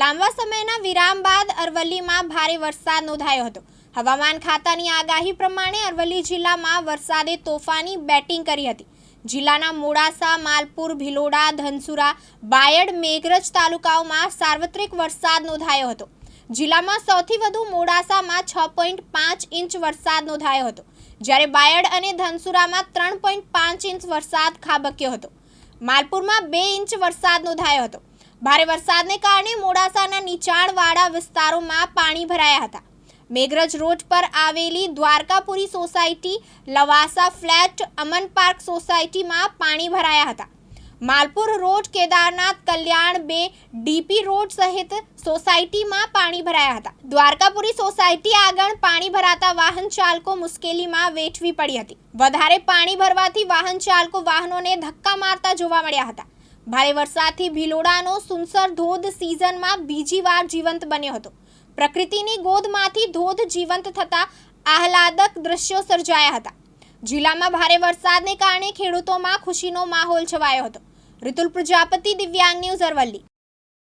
લાંબા સમયના વિરામ બાદ અરવલ્લીમાં ભારે વરસાદ નોંધાયો હતો. હવામાન ખાતાની આગાહી પ્રમાણે અરવલ્લી જિલ્લામાં વરસાદે તોફાની બેટિંગ કરી હતી. જિલ્લાના મોડાસા, માલપુર, ભિલોડા, ધનસુરા, બાયડ, મેઘરજ તાલુકાઓમાં સાર્વત્રિક વરસાદ નોંધાયો હતો. જિલ્લામાં સૌથી વધુ મોડાસામાં છ પોઈન્ટ પાંચ ઇંચ વરસાદ નોંધાયો હતો, જ્યારે બાયડ અને ધનસુરામાં ત્રણ પોઈન્ટ પાંચ ઇંચ વરસાદ ખાબક્યો હતો. માલપુરમાં બે ઇંચ વરસાદ નોંધાયો હતો. ભારે વરસાદને કારણે મોડાસાના નીચાણવાળા વિસ્તારોમાં પાણી ભરાયા હતા. મેઘરજ રોડ પર આવેલી Dwarkapuri society, Lavasa flat, Aman park સોસાયટીમાં પાણી ભરાયા હતા. માલપુર રોડ, કેદારનાથ કલ્યાણ બે, ડીપી રોડ સહિત સોસાયટીમાં પાણી ભરાયા હતા. દ્વારકાપુરી સોસાયટી આગળ પાણી ભરાતા વાહન ચાલકો મુશ્કેલીમાં વેઠવી પડી હતી. વધારે પાણી ભરવાથી વાહન ચાલકો વાહનોને ધક્કા મારતા જોવા મળ્યા હતા. ભારે વરસાદથી ભિલોડાનો સુનસર ધોધ સિઝનમાં બીજી વાર જીવંત બન્યો હતો. પ્રકૃતિની ગોદમાંથી ધોધ જીવંત થતા આહલાદક દ્રશ્યો સર્જાયા હતા. જિલ્લામાં ભારે વરસાદને કારણે ખેડૂતોમાં ખુશીનો માહોલ છવાયો હતો. ઋતુલ પ્રજાપતિ, દિવ્યાંગ ન્યૂઝ અરવલ્લી.